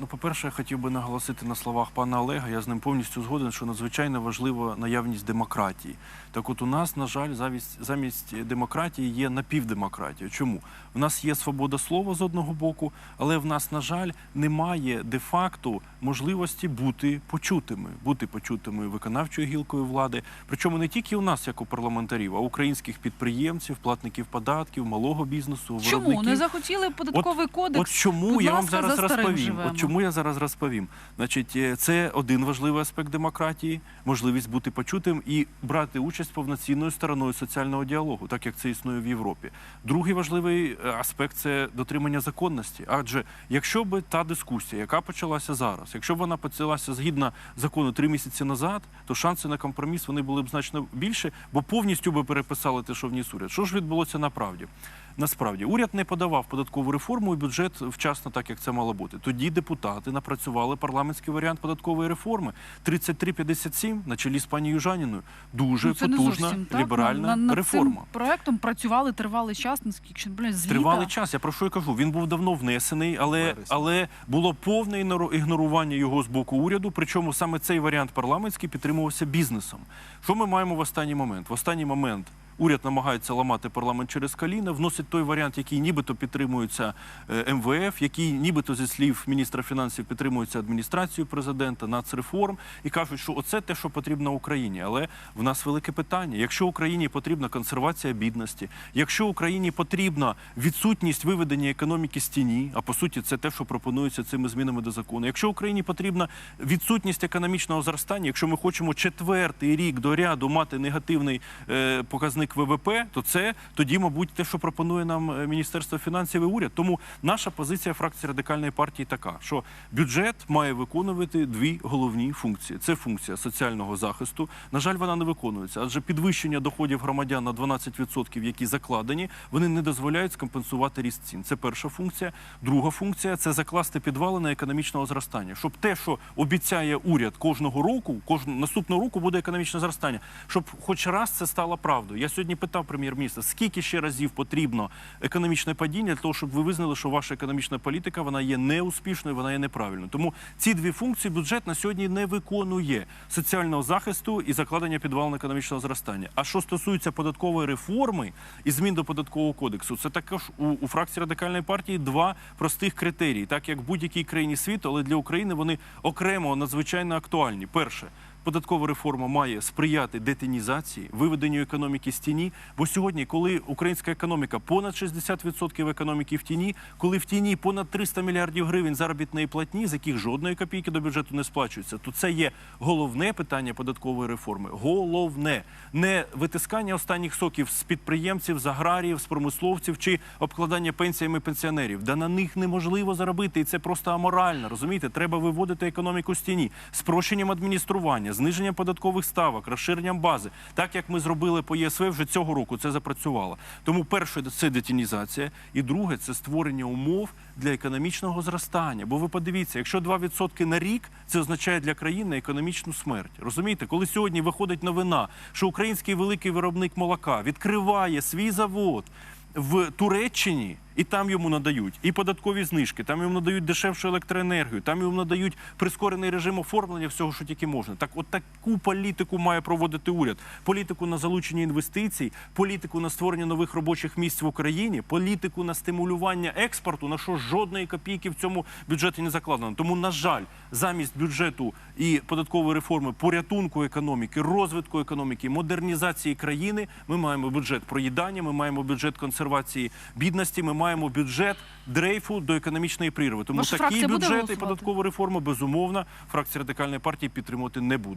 Ну, по-перше, я хотів би наголосити на словах пана Олега. Я з ним повністю згоден, що надзвичайно важлива наявність демократії. Так от у нас, на жаль, замість, замість демократії є напівдемократія. Чому? В нас є свобода слова з одного боку, але в нас, на жаль, немає де-факто можливості бути почутими, бути почутими виконавчою гілкою влади. Причому не тільки у нас, як у парламентарів, а у українських підприємців, платників податків, малого бізнесу, Чому виробників. не захотіли податковий кодекс? От чому Будь я вам зараз розповім. живемо. От чому я зараз розповім. Значить, е, це один важливий аспект демократії, можливість бути почутим і брати участь повноцінною стороною соціального діалогу, так як це існує в Європі. Другий важливий е, аспект це дотримання законності. Адже якщо би та дискусія, яка почалася зараз, якщо б вона почалася згідно закону три місяці назад, то шанси на компроміс вони були б значно більше, бо повністю би переписали те, що вніс уряд. Що ж відбулося направді? Насправді уряд не подавав податкову реформу і бюджет вчасно, так як це мало бути. Тоді депутати напрацювали парламентський варіант податкової реформи 3357 на чолі з пані Южаніною. Дуже Ну, потужна зовсім ліберальна над, над реформа. Цим проектом працювали тривалий час, наскільки блін, з Тривалий час. Я про що я кажу? Він був давно внесений, але, але було повне ігнору- ігнорування його з боку уряду. Причому саме цей варіант парламентський підтримувався бізнесом. Що ми маємо в останній момент? В останній момент. Уряд намагається ламати парламент через коліна, вносить той варіант, який нібито підтримується е, МВФ, який нібито зі слів міністра фінансів підтримується адміністрацією президента, нацреформ, і кажуть, що оце те, що потрібно Україні. Але в нас велике питання. Якщо Україні потрібна консервація бідності, якщо Україні потрібна відсутність виведення економіки з тіні, а по суті, це те, що пропонується цими змінами до закону. Якщо Україні потрібна відсутність економічного зростання, якщо ми хочемо четвертий рік до ряду мати негативний е, показник ВВП, то це тоді, мабуть, те, що пропонує нам е, Міністерство фінансів і уряд. Тому наша позиція фракції радикальної партії така, що бюджет має виконувати дві головні функції: це функція соціального захисту. На жаль, вона не виконується, адже підвищення доходів громадян на 12%, які закладені, вони не дозволяють скомпенсувати ріст цін. Це перша функція. Друга функція це закласти підвалини економічного зростання, щоб те, що обіцяє уряд кожного року, кожного наступного року буде економічне зростання, щоб хоч раз це стало правдою. Я сьогодні питав прем'єр-міністра, скільки ще разів потрібно економічне падіння для того, щоб ви визнали, що ваша економічна політика вона є неуспішною, вона є неправильною. Тому ці дві функції бюджет на сьогодні не виконує соціального захисту і закладення підвалин економічного зростання. А що стосується податкової реформи і змін до податкового кодексу, це також у, у фракції радикальної партії два простих критерії, так як в будь-якій країні світу, але для України вони окремо надзвичайно актуальні. Перше. Податкова реформа має сприяти детінізації, виведенню економіки з тіні. Бо сьогодні, коли українська економіка понад 60% економіки в тіні, коли в тіні понад 300 мільярдів гривень заробітної платні, з яких жодної копійки до бюджету не сплачується, то це є головне питання податкової реформи. Головне не витискання останніх соків з підприємців, з аграріїв, з промисловців чи обкладання пенсіями пенсіонерів. Да на них неможливо заробити, і це просто аморально. Розумієте, треба виводити економіку з тіні, спрощенням адміністрування, зниженням податкових ставок, розширенням бази. Так як ми зробили по ЄСВ вже цього року, це запрацювало. Тому перше це детінізація, і друге це створення умов для економічного зростання. Бо ви подивіться, якщо 2% на рік, це означає для країни економічну смерть. Розумієте, коли сьогодні виходить новина, що український великий виробник молока відкриває свій завод в Туреччині. І там йому надають і податкові знижки, там йому надають дешевшу електроенергію, там йому надають прискорений режим оформлення всього, що тільки можна. Так, от таку політику має проводити уряд: політику на залучення інвестицій, політику на створення нових робочих місць в Україні, політику на стимулювання експорту, на що жодної копійки в цьому бюджеті не закладено. Тому, на жаль, замість бюджету і податкової реформи порятунку економіки, розвитку економіки, модернізації країни, ми маємо бюджет проїдання, ми маємо бюджет консервації бідності. Ми маємо бюджет дрейфу до економічної прірви. Тому Ваша такий фракція буде бюджет і голосувати? податкову реформу безумовно фракція радикальної партії підтримувати не буде.